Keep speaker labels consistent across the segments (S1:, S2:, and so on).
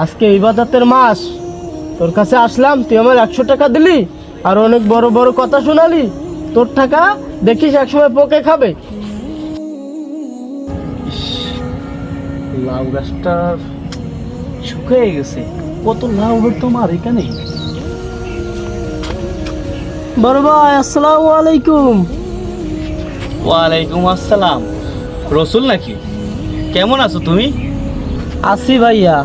S1: আজকে ইবাদতের মাস। তোর কাছে আসলাম তুই আমার একশো টাকা দিলি আর অনেক বড় বড় কথা শোনালি। তোর টাকা দেখিস একসময় পোকে খাবে।
S2: লাউ গাছটা শুকিয়ে গেছে। কত লাউ তোমার এখানে?
S1: বড় ভাই আসসালামু আলাইকুম।
S2: ওয়ালাইকুম আসসালাম। রসুল নাকি? কেমন আছো তুমি?
S1: আসি ভাইয়া।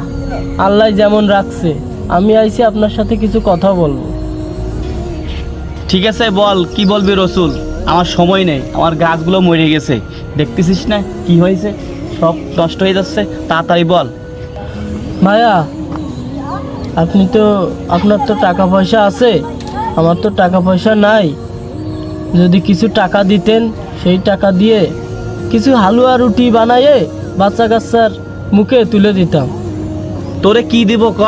S1: আল্লাহ যেমন রাখছে আমি আইছি আপনার সাথে কিছু কথা বলব।
S2: ঠিক আছে বল কি বলবি রসুল? আমার সময় নেই আমার গাছগুলো মরে গেছে। দেখতেছিস না কি হয়েছে? সব নষ্ট হয়ে যাচ্ছে তাড়াতাড়ি বল।
S1: ভাইয়া আপনি তো আপনার তো টাকা পয়সা আছে আমার তো টাকা পয়সা নাই। যদি কিছু টাকা দিতেন সেই টাকা দিয়ে কিছু হালুয়া রুটি বানাইয়ে বাচ্চা কাচ্চার মুখে তুলে দিতাম।
S2: তোরে কি দিব ক?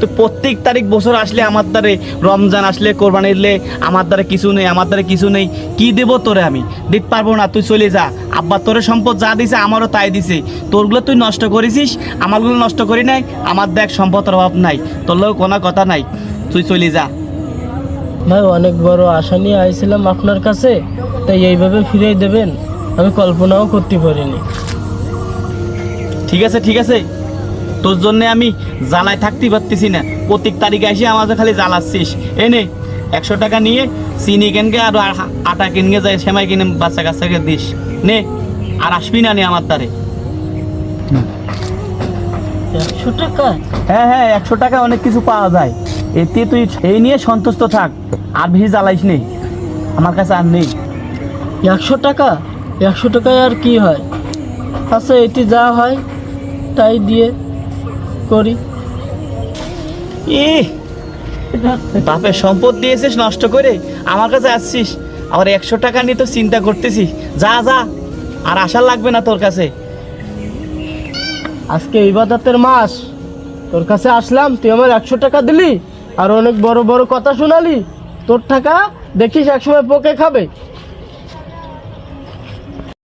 S2: তো প্রত্যেক তারিখ বছর আসলে আমার দ্বারে রমজান আসলে কোরবানি দিলে আমার দ্বারে কিছু নেই আমার দ্বারে কিছু নেই। কি দেব তোরে আমি? দিতে পারব না তুই চলে যা। আব্বা তোরে সম্পদ যা দিছে আমারও তাই দিছে। তোরগুলো তুই নষ্ট করেছিস আমারগুলো নষ্ট করি নাই আমার দেখ সম্পদের অভাব নাই তোর লোক কোনো কথা নাই। তুই চলে যা।
S1: ভাই অনেক বড় আশা নিয়ে আইছিলাম আপনার কাছে তাই এইভাবে ফিরিয়ে দেবেন আমি কল্পনাও করতে পারিনি।
S2: ঠিক আছে ঠিক আছে। তোর জন্য আমি জ্বালায় থাকতে পারতেছি না। প্রত্যেক তারিখে এসে আমাদের খালি জ্বালাচ্ছিস। এনে একশো টাকা নিয়ে চিনি কেনকে আর আটা কিনকে যায় সেমাই কিনে বাচ্চা কাচ্চাকে দিস। নে আর আসবি না নে আমার দ্বারে।
S1: একশো টাকা?
S2: হ্যাঁ হ্যাঁ একশো টাকা অনেক কিছু পাওয়া যায়। এতে তুই এই নিয়ে সন্তুষ্ট থাক আর বেশি জ্বালাইস নেই আমার কাছে আর নেই।
S1: একশো টাকা? একশো টাকায় আর কি হয়? আচ্ছা এটি যা হয় তাই দিয়ে। করি।
S2: ই বাপের সম্পদ দিয়েছিস নষ্ট করে, আমার কাছে আসছিস। আবার একশো টাকা নিয়ে তো চিন্তা করতেছি। যা যা, আর আশা লাগবে না তোর কাছে।
S1: আজকে ইবাদতের মাস। তোর কাছে আসলাম, তুই আমার একশো টাকা দিলি, আর অনেক বড় বড় কথা শোনালি। তোর টাকা দেখিস একসময় পোকে খাবে।